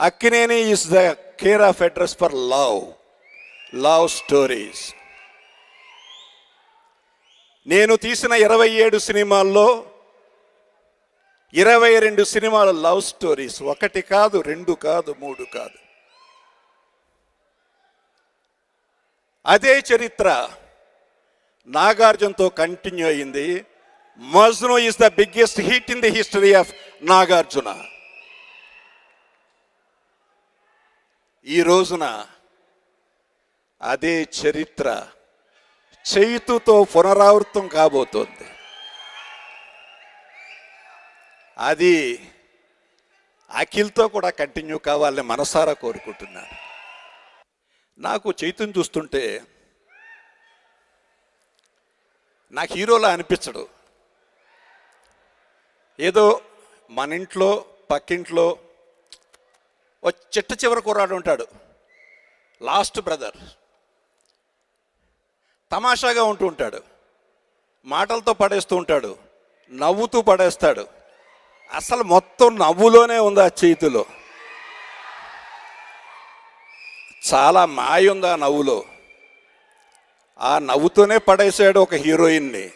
Akkineni is the care of address for love love stories నేను తీసిన ఇరవై ఏడు సినిమాల్లో ఇరవై రెండు సినిమాల లవ్ స్టోరీస్ ఒకటి కాదు రెండు కాదు మూడు కాదు. అదే చరిత్ర నాగార్జునతో కంటిన్యూ అయింది. Majnu is the biggest hit in the history of Nagarjuna. ఈ రోజున అదే చరిత్ర చేతుతో పునరావృతం కాబోతోంది. అది అఖిల్తో కూడా కంటిన్యూ కావాలని మనసారా కోరుకుంటున్నాను. నాకు చైతుని చూస్తుంటే నాకు హీరోలా అనిపించడు. ఏదో మన ఇంట్లో పక్కింట్లో చిట్ట చివరి కుర్రాడు ఉంటాడు. లాస్ట్ బ్రదర్ తమాషాగా ఉంటూ ఉంటాడు. మాటలతో పడేస్తూ ఉంటాడు. నవ్వుతూ పడేస్తాడు. అసలు మొత్తం నవ్వులోనే ఉంది ఆ చేతిలో. చాలా మాయ ఉంది ఆ నవ్వులో. ఆ నవ్వుతోనే పడేశాడు ఒక హీరోయిన్ని.